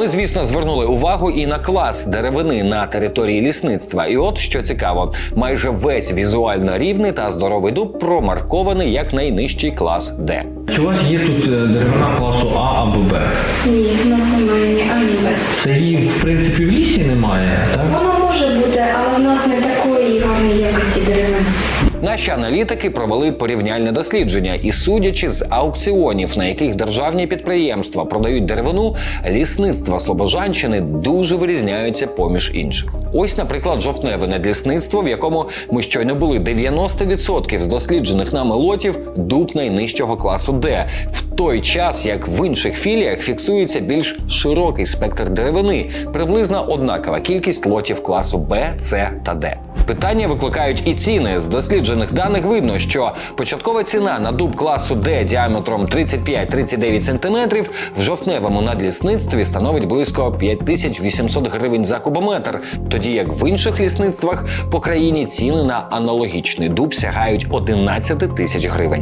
Ми, звісно, звернули увагу і на клас деревини на території лісництва. І от що цікаво, майже весь візуально рівний та здоровий дуб промаркований як найнижчий клас Д. Чи у вас є тут е, деревина класу А або Б? Ні, в нас немає ні А, ні Б. Це її в принципі в лісі немає, так? Воно може бути, але в нас не Наші аналітики провели порівняльне дослідження, і судячи з аукціонів, на яких державні підприємства продають деревину, лісництва Слобожанщини дуже вирізняються поміж інших. Ось, наприклад, жовтневе надлісництво, в якому ми щойно були 90% з досліджених нами лотів дуб найнижчого класу Д, в той час як в інших філіях фіксується більш широкий спектр деревини, приблизно однакова кількість лотів класу Б, С та Д. Питання викликають і ціни. З досліджених даних видно, що початкова ціна на дуб класу D діаметром 35-39 см в жовтневому надлісництві становить близько 5800 гривень за кубометр, тоді як в інших лісництвах по країні ціни на аналогічний дуб сягають 11 тисяч гривень.